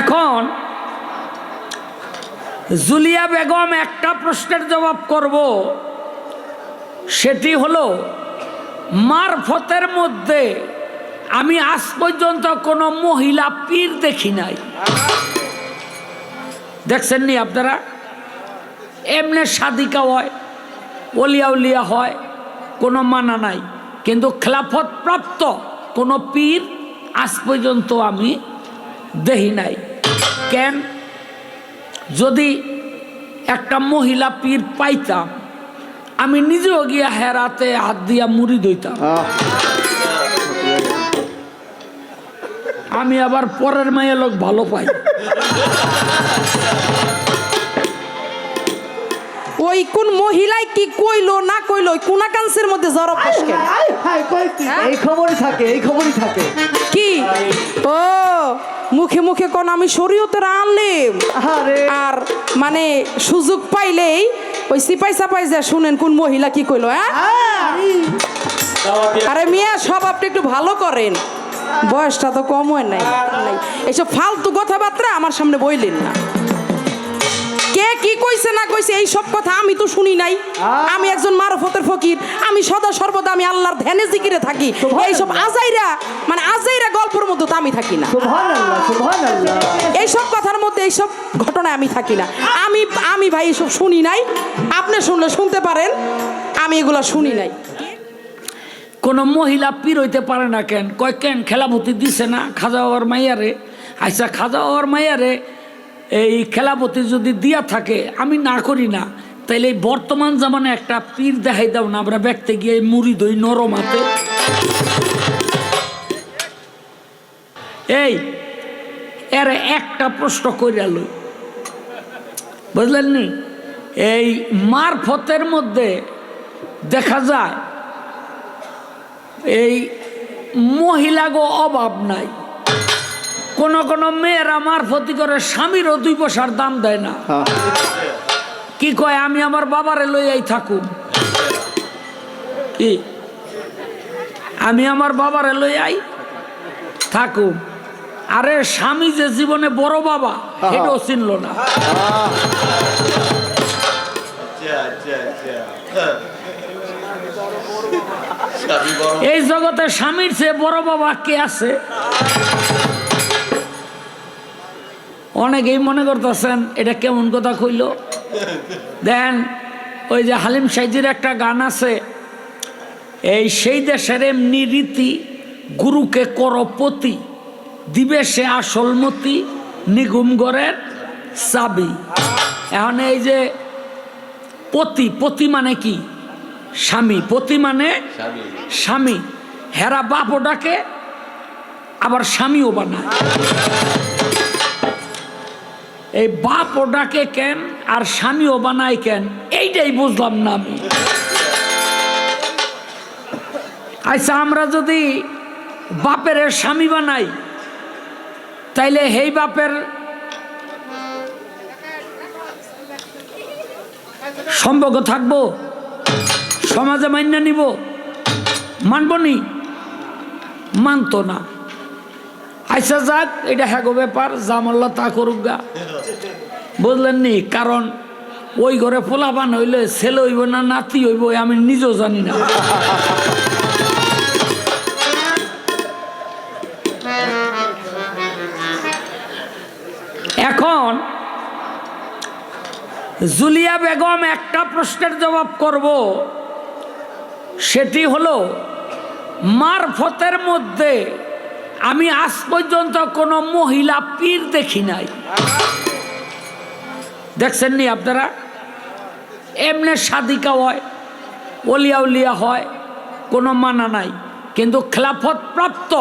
এখন জুলিয়া বেগম একটা প্রশ্নের জবাব করব। সেটি হলো, মারফতের মধ্যে আমি আজ পর্যন্ত কোনো মহিলা পীর দেখি নাই। দেখছেন নি আপনারা? এমনি সাদিকা হয়, অলিয়া উলিয়া হয়, কোনো মানা নাই। কিন্তু খেলাফত প্রাপ্ত কোনো পীর আজ পর্যন্ত আমি দেখি নাই কেন যদি একটা মহিলা পীর পাইতাম আমি নিজেও গিয়া হেরাতে হাত দিয়া মুড়ি দইতাম আমি আবার পরের মেয়ে লোক ভালো পাই ওই কোন মহিলাই কি কইলো না কইলো ওই কোনাকাংশের মধ্যে জড়ো। হ্যাঁ? এই খবরই থাকে এই খবরই থাকে কি ও মুখে মুখে কোন আমি শরীয়তের আলেম। আরে আর মানে সুযোগ পাইলেই ওই সিপাই সাপাই যা শুনেন কোন মহিলা কি কইলো হ্যাঁ? আরে মিয়া সব আপনি একটু ভালো করেন। বয়সটা তো কম হয় নাই নাই। এইসব ফালতু কথাবার্তা আমার সামনে বইলেন না। কে কি কইছে না কইছে এই সব কথা আমি তো শুনি নাই। আমি একজন মারফতের ফকির আমি সদা সর্বদা আমি আল্লাহর ধ্যানে জিকিরে থাকি। এইসব আজাইরা মানে আজাইরা গল্পের মধ্যে তো আমি থাকি না। সুবহানাল্লাহ সুবহানাল্লাহ। এইসব কথার মধ্যে এইসব ঘটনায় আমি থাকি না। আমি আমি ভাই এসব শুনি নাই। আপনি শুনলে শুনতে পারেন আমি এগুলো শুনি নাই। কোনো মহিলা পীর হইতে পারে না কেন? কয় কেন খেলাপতি দিছে না? খাজা হওয়ার মাইয়ারে? আচ্ছা খাজা হওয়ার মাইয়ারে এই খেলাপতি যদি দিয়া থাকে, আমি না করি না। তাইলে এই বর্তমান জামানে একটা পীর দেখাই দাও না, আমরা ব্যক্তি গিয়ে মুড়ি দই নরম হাতে। এই, এর একটা প্রশ্ন করিয়া লই। বুঝলেন নি এই মারফতের মধ্যে দেখা যায়, এই মহিলাগো অভাব নাই। কোন কোন মেয়েরা মারফতি করে স্বামীরও দুই পয়সার দাম দেয় না। কি কয় আমি আমার বাবারে লইয়াই থাকুম। কি? আমি আমার বাবারে লইয়াই থাকুম। আরে স্বামী যে জীবনে বড় বাবা সেটাও চিনল না। এই জগতে স্বামীর চেয়ে বড় বাবা কে আছে? অনেকেই মনে করতেছেন এটা কেমন কথা কইল? দেন ওই যে হালিম সাইজির একটা গান আছে এই সেই দেশের এমনি রীতি গুরুকে করপতি দিবে সে আসল মতি নিগুম গড়ের চাবি। এখন এই যে পতি পতি মানে কি? স্বামী পতি মানে স্বামী। হেরা বাপ ওটাকে আবার স্বামীও বানায়। এই বাপ ওটাকে কেন আর স্বামীও বানায় কেন? এইটাই বুঝলাম না আমি। আচ্ছা আমরা যদি বাপের স্বামী বানাই, তাইলে হেই বাপের সম্পর্ক থাকব? সমাজে মান্য নিব? মানব নি? মানতো না। আচ্ছা যাক, এটা হ্যাগো ব্যাপার জামাল্লা তা করুক গা। বুঝলেন নি কারণ ওই ঘরে পোলাপান হইলে ছেলে হইব না, নাতি হইব আমি নিজেও জানি না। এখন জুলিয়া বেগম একটা প্রশ্নের জবাব করব। সেটি হলো, মারফতের মধ্যে আমি আজ পর্যন্ত কোনো মহিলা পীর দেখি নাই। দেখছেন নি আপনারা? এমনি সাদিকা হয় অলিয়া উলিয়া হয়, কোনো মানা নাই। কিন্তু খেলাফত প্রাপ্ত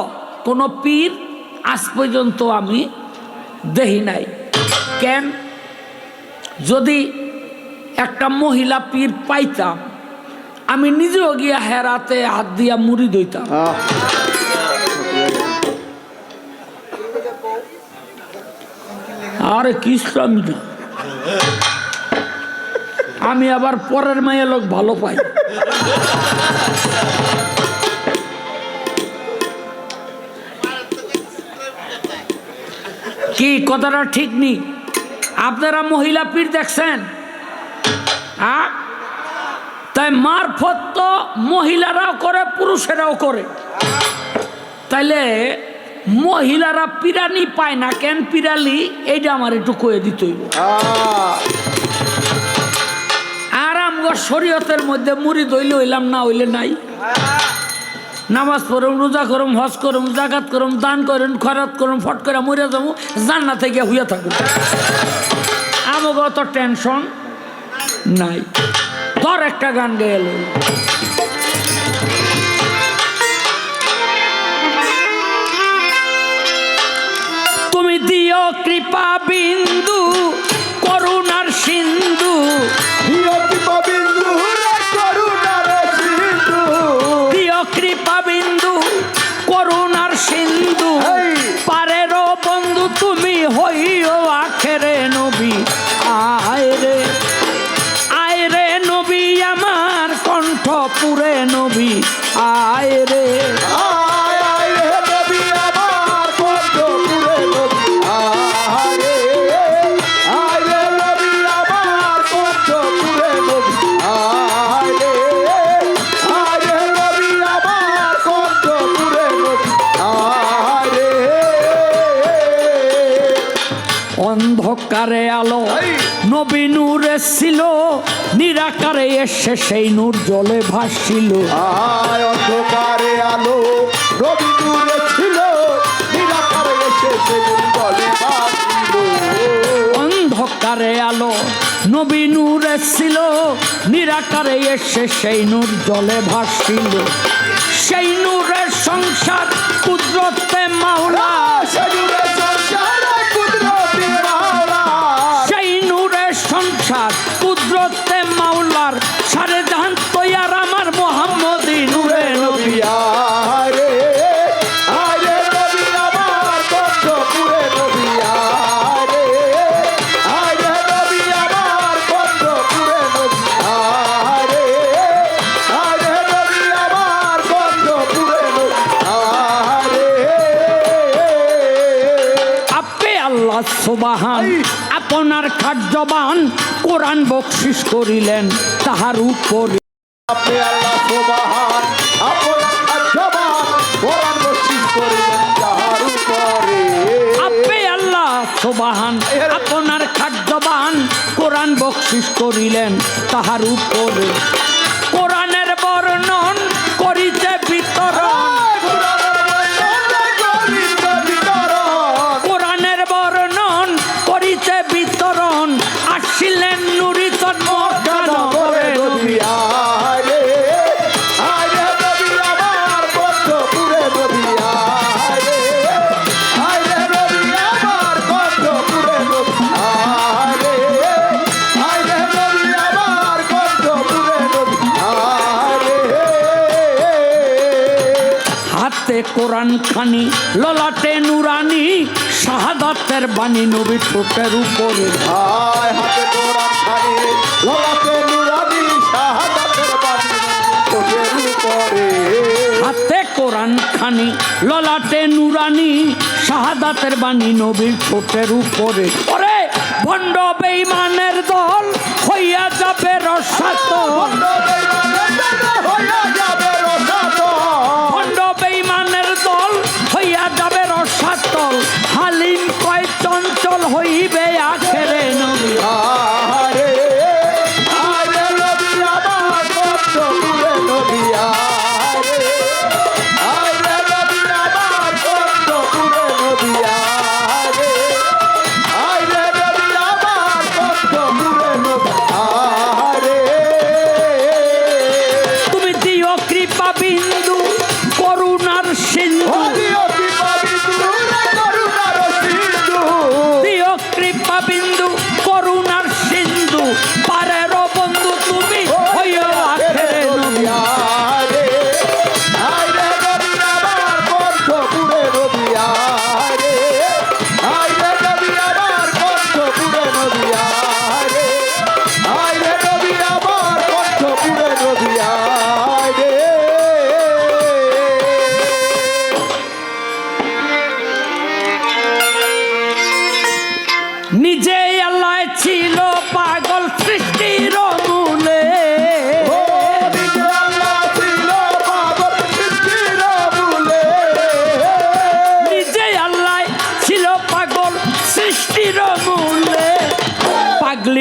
কোনো পীর আজ পর্যন্ত আমি দেখি নাই। কেন? যদি একটা মহিলা পীর পাইতাম, আমি নিজেও গিয়া হেরাতে হাত দিয়া মুড়ি দইতাম আরে কি ইসলামী না আমি আবার পরের মেয়ে লোক ভালো পাই। কি, কথাটা ঠিক নেই আপনারা মহিলা পীর দেখছেন? তাই মারফত তো মহিলারাও করে, পুরুষেরাও করে। তাইলে মহিলারা পিরানি পায় না কেন পিরালি? এইটা আমার একটু কয়ে দিতে আর আমগর শরীয়তের মধ্যে মুড়ি দইলে হইলাম না হইলে নাই। নামাজ পড়ুম রোজা করুম হজ করুম জাকাত করুম দান করুন খরাত করুম ফট করে মরে যাব জান্না থেকে হইয়া থাকুন আমাকে অত টেনশন নাই। ধর একটা গান গেয়ে তুমি দিও কৃপা বিন্দু করুণার সিন্ধু দিও কৃপা বিন্দু করুণার সিন্ধু এই! পারেরও অন্ধকারে আলো! নবী নূর ছিল নিরাকারে এসে সেই নূর জলে ভাসছিল অন্ধকারে আলো রবি দূরে ছিল নিরাকারে এসে বাঁচিল অন্ধকারে আলো নবী নূর ছিল নিরাকারে এসে সেই নূর জলে ভাসছিল সেই নূরের সংসার কুদরতে মাওলা খাদ্যবান কোরআন বকশিস করিলেন তাহার উপরে আপনি আল্লাহ সুবহান আপনার আজ্ঞাবান কোরআন বর্ষিত করিলেন যাহার উপরে। আপে আল্লাহ সুবাহান আপনার খাদ্যবান কোরআন বকশিস করিলেন তাহার উপরে। কোরআন খানি ললাটে নুরানি শাহাদাতের বাণী নবী ঠোঁটের উপরে। হাতে কোরআন খানি ললাটে নুরানি শাহাদাতের বাণী চোখের উপরে। হাতে কোরআন খানি ললাটে নুরানি শাহাদাতের বাণী নবীর ঠোঁটের উপরে। ওরে ভণ্ড বেঈমানের দল হইয়া যাবে রসাত ভণ্ড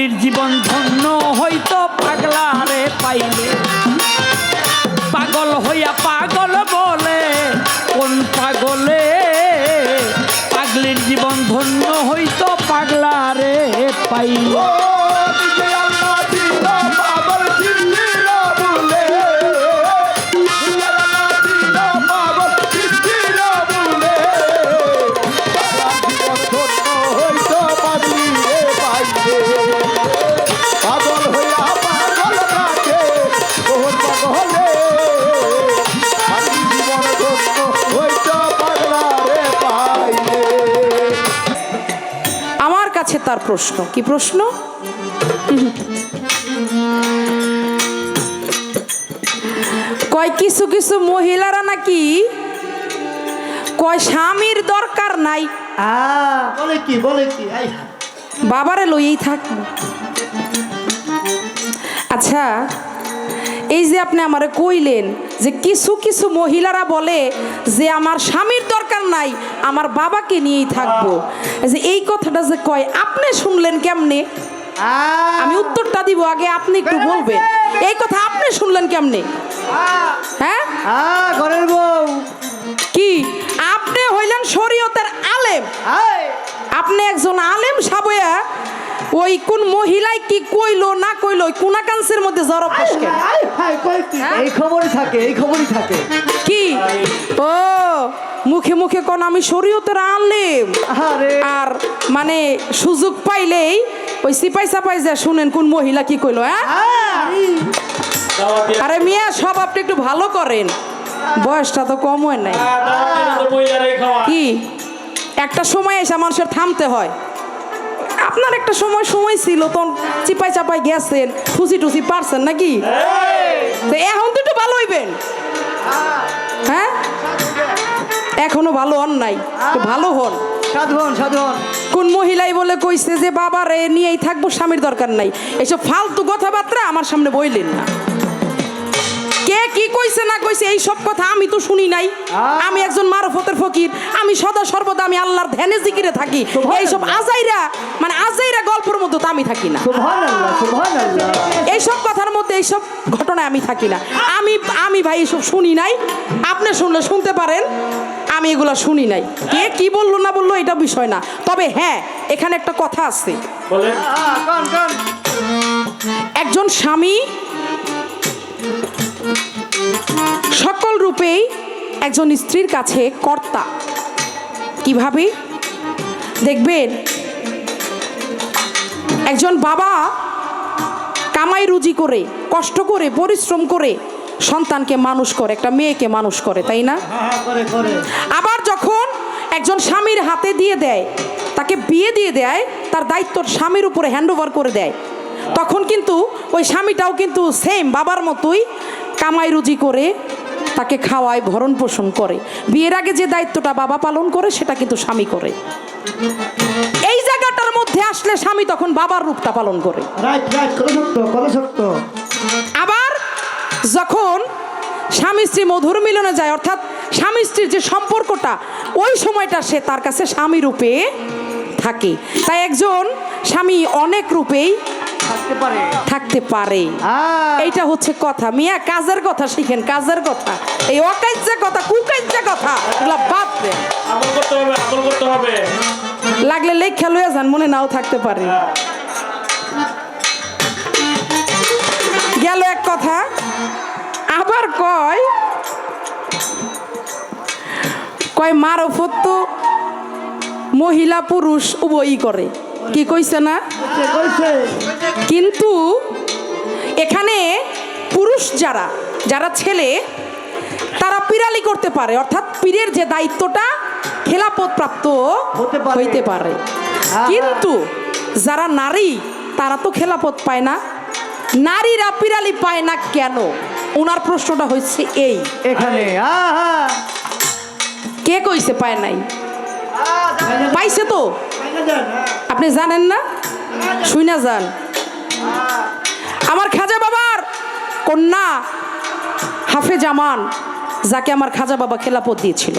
পাগলির জীবন ধন্য হইতো পাগলারে পাইলে। পাগল হইয়া পাগল তার প্রশ্ন। কি প্রশ্ন? কয় কিছু কিছু মহিলারা নাকি কয় স্বামীর দরকার নাই। বলে কি বলে কি বাবারে লইয়েই থাকব আচ্ছা এই যে আপনি আমারে কইলেন যে কিছু কিছু মহিলারা বলে যে আমার স্বামীর দরকার নাই আমার বাবাকে নিয়েই থাকব। যে এই কথাটা যে কয় আপনি শুনলেন কেমনে? আমি উত্তরটা দিব আগে আপনি একটু বলবেন। এই কথা আপনি শুনলেন কেমনে? হ্যাঁ? আহ, ঘরের বউ। কি? আপনি হইলেন শরীয়তের আলেম। আপনি একজন আলেম সাবয়া। ওই কোন মহিলাই কি কইলো না কইলো ওই কোনাকাংসের মধ্যে জড় বসকে হায়? হ্যাঁ? এই খবরই থাকে এই খবরই থাকে। কি? ও মুখে মুখে কোন আমি শরীয়তের আলেম? আরে আর মানে সুযোগ পাইলেই ওই সিপাই সাপাই যা শুনেন কোন মহিলা কি কইলো হ্যাঁ? আরে। মিয়া সব আপনি একটু ভালো করেন। বয়সটা তো কম হয় নাই। কি? একটা সময় এসে মানুষের থামতে হয়। আপনার একটা সময় সময় ছিল তখন চিপাই চাপাই গেছেন খুশি টুসি পারছেন নাকি? তো এখন তো একটু ভালো হইবেন। হ্যাঁ? এখনও ভালো হন নাই ভালো হন। কোন মহিলাই বলে কইছে যে বাবারে নিয়েই থাকব স্বামীর দরকার নাই। এসব ফালতু কথাবার্তা আমার সামনে বইলেন না। কে কি কইছে না কইছে এই সব কথা আমি তো শুনি নাই। আমি একজন মারফতের ফকির আমি সদা সর্বদা আমি আল্লাহর ধ্যানে জিকিরে থাকি। এই সব আজাইরা মানে আজাইরা গল্পের মধ্যে তো আমি থাকি না। সুবহানাল্লাহ সুবহানাল্লাহ। এইসব কথার মধ্যে এইসব ঘটনায় আমি থাকি না। আমি আমি ভাই এসব শুনি নাই। আপনি শুনলে শুনতে পারেন আমি এগুলা শুনি নাই। কে কি বলল না বলল এটা বিষয় না। তবে হ্যাঁ এখানে একটা কথা আছে। আহ, কন কন। একজন স্বামী সকল রূপেই একজন স্ত্রীর কাছে কর্তা। কীভাবে? দেখবেন, একজন বাবা কামাই রুজি করে, কষ্ট করে, পরিশ্রম করে সন্তানকে মানুষ করে, একটা মেয়েকে মানুষ করে, তাই না? আবার যখন একজন স্বামীর হাতে দিয়ে দেয়, তাকে বিয়ে দিয়ে দেয়, তার দায়িত্ব স্বামীর উপরে হ্যান্ড করে দেয়, তখন কিন্তু ওই স্বামীটাও কিন্তু সেম বাবার মতোই কামাই রুজি করে তাকে খাওয়ায় ভরণ পোষণ করে। বিয়ের আগে যে দায়িত্বটা বাবা পালন করে সেটা কিন্তু স্বামী করে। এই জায়গাটার মধ্যে আসলে স্বামী তখন বাবার রূপটা পালন করে। আবার যখন স্বামী স্ত্রী মধুর মিলনে যায় অর্থাৎ স্বামী স্ত্রীর যে সম্পর্কটা ওই সময়টা সে তার কাছে স্বামী রূপে থাকে। তাই একজন স্বামী অনেক রূপেই থাকতে পারে। থাকতে পারে। এইটা হচ্ছে কথা। মিয়া কাজের কথা শিখেন কাজের কথা। এই অকাজ্যা কথা কুকাজ্যা কথা এগুলো বাদ দেন। আমল করতে হবে আমল করতে হবে। লাগলে লেখা লইয়া যান মনে নাও থাকতে পারে। গেল এক কথা। আবার কয় কয় মারফত তো মহিলা পুরুষ উভয়ই করে। কি কইছে না? কিন্তু এখানে পুরুষ যারা যারা ছেলে তারা পিরালি করতে পারে। অর্থাৎ পীরের যে দায়িত্বটা খেলাপথ প্রাপ্ত হইতে পারে। হ্যাঁ, কিন্তু যারা নারী তারা তো খেলাপথ পায় না। নারীরা পিরালি পায় না কেন? ওনার প্রশ্নটা হচ্ছে এই। এখানে কে কইছে পায় নাই? পাইছে তো? আপনি জানেন না? শুই না যান। আমার খাজা বাবার কন্যা হাফে জামান যাকে আমার খাজা বাবা খেলাপথ দিয়েছিল।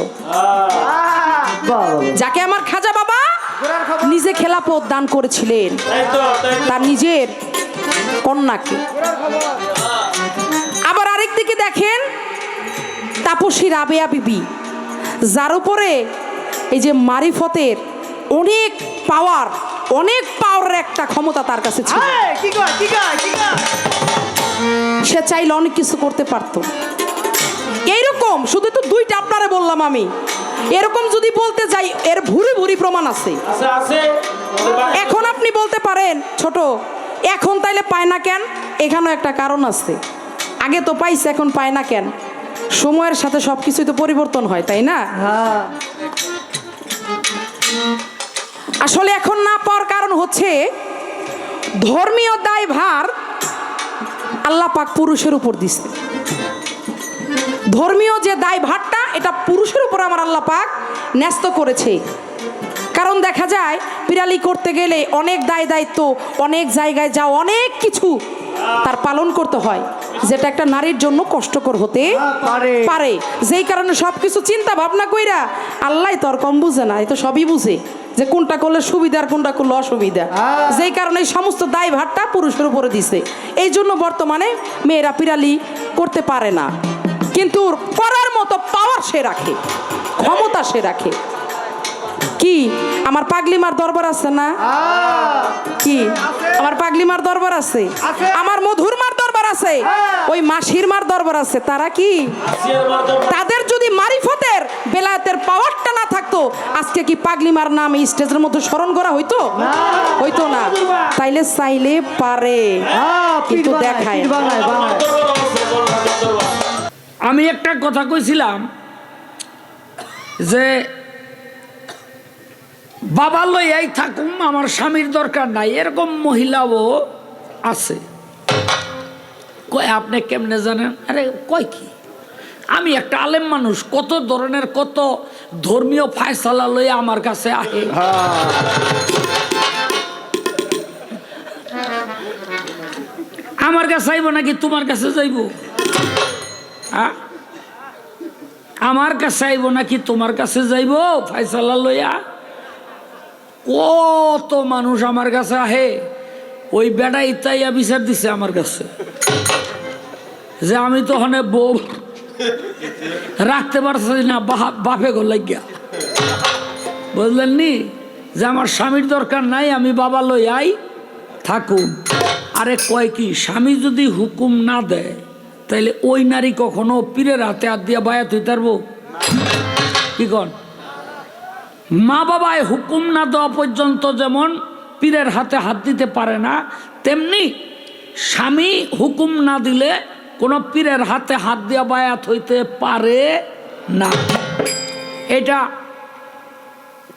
যাকে আমার খাজা বাবা নিজে খেলাপথ দান করেছিলেন। তার নিজের কন্যাকে। আবার আরেক দিকে দেখেন তাপসী রাবেয়া বিবি যার উপরে এই যে মারিফতের অনেক পাওয়ার অনেক পাওয়ারের একটা ক্ষমতা তার কাছে ছিল। সে চাইলে অনেক কিছু করতে পারতো। এইরকম শুধু তো দুইটা আপনারে বললাম আমি। এরকম যদি বলতে যাই এর ভুরি ভুরি প্রমাণ আছে। এখন আপনি বলতে পারেন ছোট এখন তাইলে পায় না কেন? এখানেও একটা কারণ আছে। আগে তো পাইছে এখন পায় না কেন? সময়ের সাথে সব কিছুই তো পরিবর্তন হয় তাই না? আসলে এখন না পাওয়ার কারণ হচ্ছে ধর্মীয় দায়ভার আল্লাহ পাক পুরুষের উপর দিচ্ছে ধর্মীয় যে দায় ভারটা এটা পুরুষের উপর আমার আল্লাহ পাক ন্যস্ত করেছে। কারণ দেখা যায় বিড়ালি করতে গেলে অনেক দায় দায়িত্ব অনেক জায়গায় যাও অনেক কিছু তার পালন করতে হয়। যেটা একটা নারীর জন্য কষ্টকর হতে পারে। পারে। যেই কারণে সব কিছু চিন্তা ভাবনা কইরা আল্লাহ তো আর কম বুঝে না এ তো সবই বুঝে। যে কোনটা করলে সুবিধা আর কোনটা করলে অসুবিধা। যেই কারণে এই সমস্ত দায় ভারটা পুরুষের উপরে দিছে। এই জন্য বর্তমানে মেয়েরা পিরালি করতে পারে না। কিন্তু করার মতো পাওয়ার সে রাখে ক্ষমতা সে রাখে। কি? আমার পাগলিমার দরবার আছে না? কি? আমার পাগলিমার দরবার আছে? আছে। আমার মধুরমার দরবার আছে। ওই মাসির মার দরবার আছে। তারা কি? তাদের যদি মারিফতের বেলায়েতের পাওয়ারটা না থাকতো আজকে কি পাগলিমার নাম এই স্টেজের মধ্যে স্মরণ করা হইতো? হইতো না। তাইলে চাইলে পারে। কিন্তু দেখায়। আমি একটা কথা কইছিলাম যে বাবা লইয়াই থাকুম আমার স্বামীর দরকার নাই এরকম মহিলাও আছে। কয়, আপনি কেমনে জানেন? আরে, কয় কি? আমি একটা আলেম মানুষ, কত ধরনের কত ধর্মীয় ফায়সালা লইয়া আমার কাছে আহে আমার কাছে আইব নাকি তোমার কাছে যাইব? হ্যাঁ? আমার কাছে আইব নাকি তোমার কাছে যাইব? ফাইসালা লইয়া? কত মানুষ আমার কাছে আহে? ওই বেড়া ইতাইয়া বিচার দিছে আমার কাছে। যে আমি তো ওখানে বউ রাখতে পারছি না বাপে গো লাগিয়া। বুঝলেন নি যে আমার স্বামীর দরকার নাই, আমি বাবা লই আই, থাকুন। আরে কয় কি, স্বামী যদি হুকুম না দেয়, তাইলে ওই নারী কখনো পীরের হাতে হাত দিয়া বায়াত হইতে পারব? কি কন? মা বাবায় হুকুম না দেওয়া পর্যন্ত যেমন পীরের হাতে হাত দিতে পারে না, তেমনি স্বামী হুকুম না দিলে কোনো পীরের হাতে হাত দিয়া বায়াত হইতে পারে না। এটা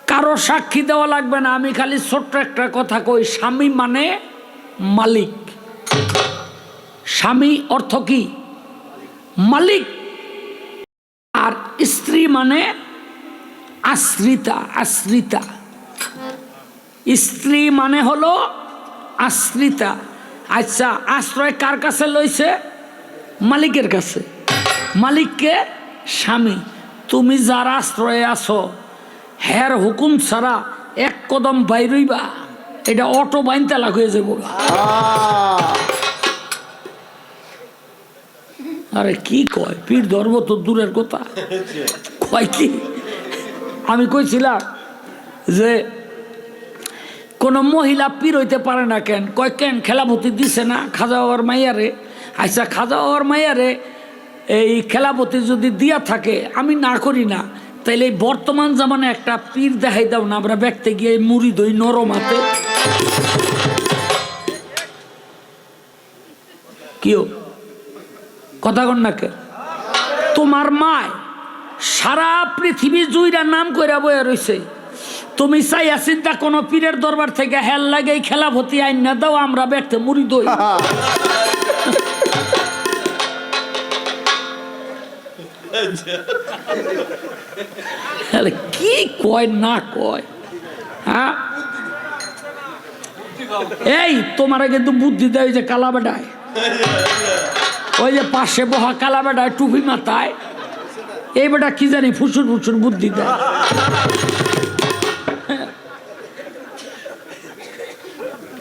কারও সাক্ষী দেওয়া লাগবে না, আমি খালি ছোট্ট একটা কথা কই, স্বামী মানে মালিক। স্বামী অর্থ কি? মালিক। আর স্ত্রী মানে আশ্রিতা আশ্রিতা। স্ত্রী মানে হলো আশ্রিতা। আচ্ছা আশ্রয় কার কাছে লইছে? মালিকের কাছে। মালিককে, স্বামী, তুমি যার আশ্রয়ে আছো হ্যার হুকুম ছাড়া এক কদম বাইরইবা এটা অটো বাইন তালাক হয়ে যাব আরে কি কয়? পীর ধর্ম তো দূরের কথা। কয় কি? আমি কইছিলাম যে, কোনো মহিলা পীর হইতে পারে না কেন? কয়, কেন? খেলাপতি দিছে না? খাজা বাবার মাইয়ারে আচ্ছা খাজা বাবার মাইয়ারে এই খেলাপতি যদি দিয়া থাকে, আমি না করি না। তাইলে বর্তমান জামানে একটা পীর দেখাই দাও না, আমরা ব্যক্তি গিয়ে মুড়ি দই নরম হাতে। কিও কথা কন না কে? তোমার মায় সারা পৃথিবী জুইরা নাম কইরা বইয়া রইছে। তুমি চাইয়া চিন্তা কোনো পীরের দরবার থেকে হেল লাগে এই খেলাভতি আইন না দাও, আমরা ব্যক্তি মুড়ি দই। আরে কি কয়, না কয়? হ্যাঁ? এই, তোমারা কিন্তু বুদ্ধি দেয় যে কালা বেটায়। ওই যে পাশে বহা কালা বেটায় টুপি মাথায়। এই বেটা কি জানি ফুসুর ফুসুর বুদ্ধি দেয়।